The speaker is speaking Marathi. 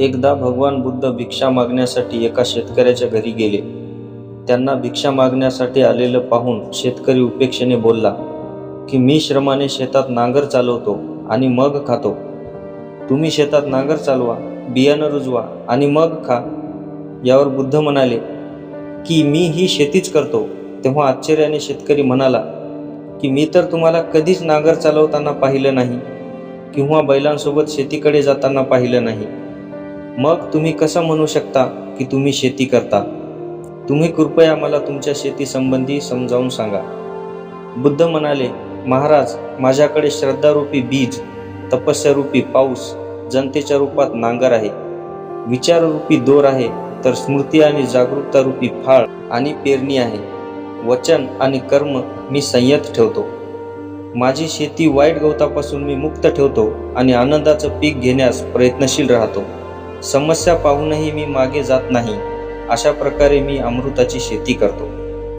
एकदा भगवान बुद्ध भिक्षा मागण्यासाठी एका शेतकऱ्याच्या घरी गेले. त्यांना भिक्षा मागण्यासाठी आलेलं पाहून शेतकरी उपेक्षेने बोलला की मी श्रमाने शेतात नांगर चालवतो आणि मग खातो. तुम्ही शेतात नांगर चालवा बियाणं रुजवा आणि मग खा. यावर बुद्ध म्हणाले की मी ही शेतीच करतो. तेव्हा आश्चर्याने शेतकरी म्हणाला की मी तर तुम्हाला कधीच नांगर चालवताना पाहिलं नाही किंवा बैलांसोबत शेतीकडे जाताना पाहिलं नाही. मग तुम्ही कसं म्हणू शकता की तुम्ही शेती करता? तुम्ही कृपया मला तुमच्या शेतीसंबंधी समजावून सांगा. बुद्ध म्हणाले महाराज माझ्याकडे श्रद्धारूपी बीज तपस्यारूपी पाऊस जनतेच्या रूपात नांगर आहे. विचाररूपी दोर आहे तर स्मृती आणि जागरूकता रूपी फाळ आणि पेरणी आहे. वचन आणि कर्म मी संयत ठेवतो. माझी शेती वाईट गवतापासून मी मुक्त ठेवतो आणि आनंदाचं पीक घेण्यास प्रयत्नशील राहतो. समस्या पाहूनही मी मागे जात नाही. अशा प्रकारे मी अमृताची शेती करतो.